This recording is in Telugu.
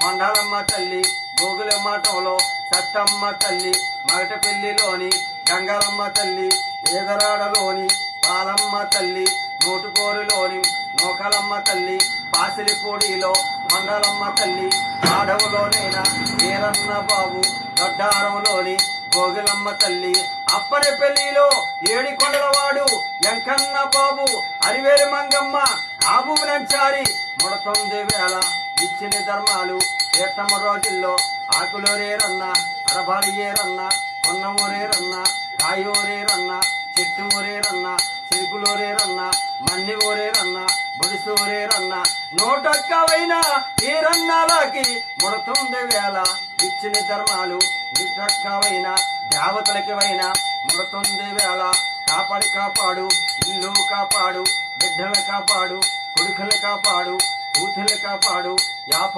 కొండాలమ్మ తల్లి గోగుల మాటంలో సత్తమ్మ తల్లి మగట పెళ్ళిలోని గంగాలమ్మ తల్లి ఏదరాడలోని పాలమ్మ తల్లి నోటుకోరులోని నూకలమ్మ తల్లి పాసిలిపూడిలో కొండలమ్మ తల్లి ఆడవులోనైనా వీరన్న బాబు దొడ్డారంలోని గోగులమ్మ తల్లి అప్పని పెళ్ళిలో వెంకన్న బాబు అరివేలి మంగమ్మ ఆబు నంచారి ముడతొమ్మిది వేల ఇచ్చిన ధర్మాలు తీర్థము రోజుల్లో ఆకులోరేరన్న అరబాలియేరన్న కొన్నమూరేరన్న కాయోరేరన్న చెట్టు ఊరేరన్న చిరుకులోరేరన్న మన్ని ఊరేరన్న బుడిసూరేరన్న నూటొక్కవైన ఈరన్నాలకి ముడతొంది వేల ఇచ్చిన ధర్మాలు నిజక్కవైన దేవతలకి వైన ముడతొంది వేళ కాపాడి కాపాడు ఇల్లు కాపాడు బిడ్డలు కాపాడు కొడుకులు కాపాడు ಉಥಲಕ ಪಾಡು ಯಾಪ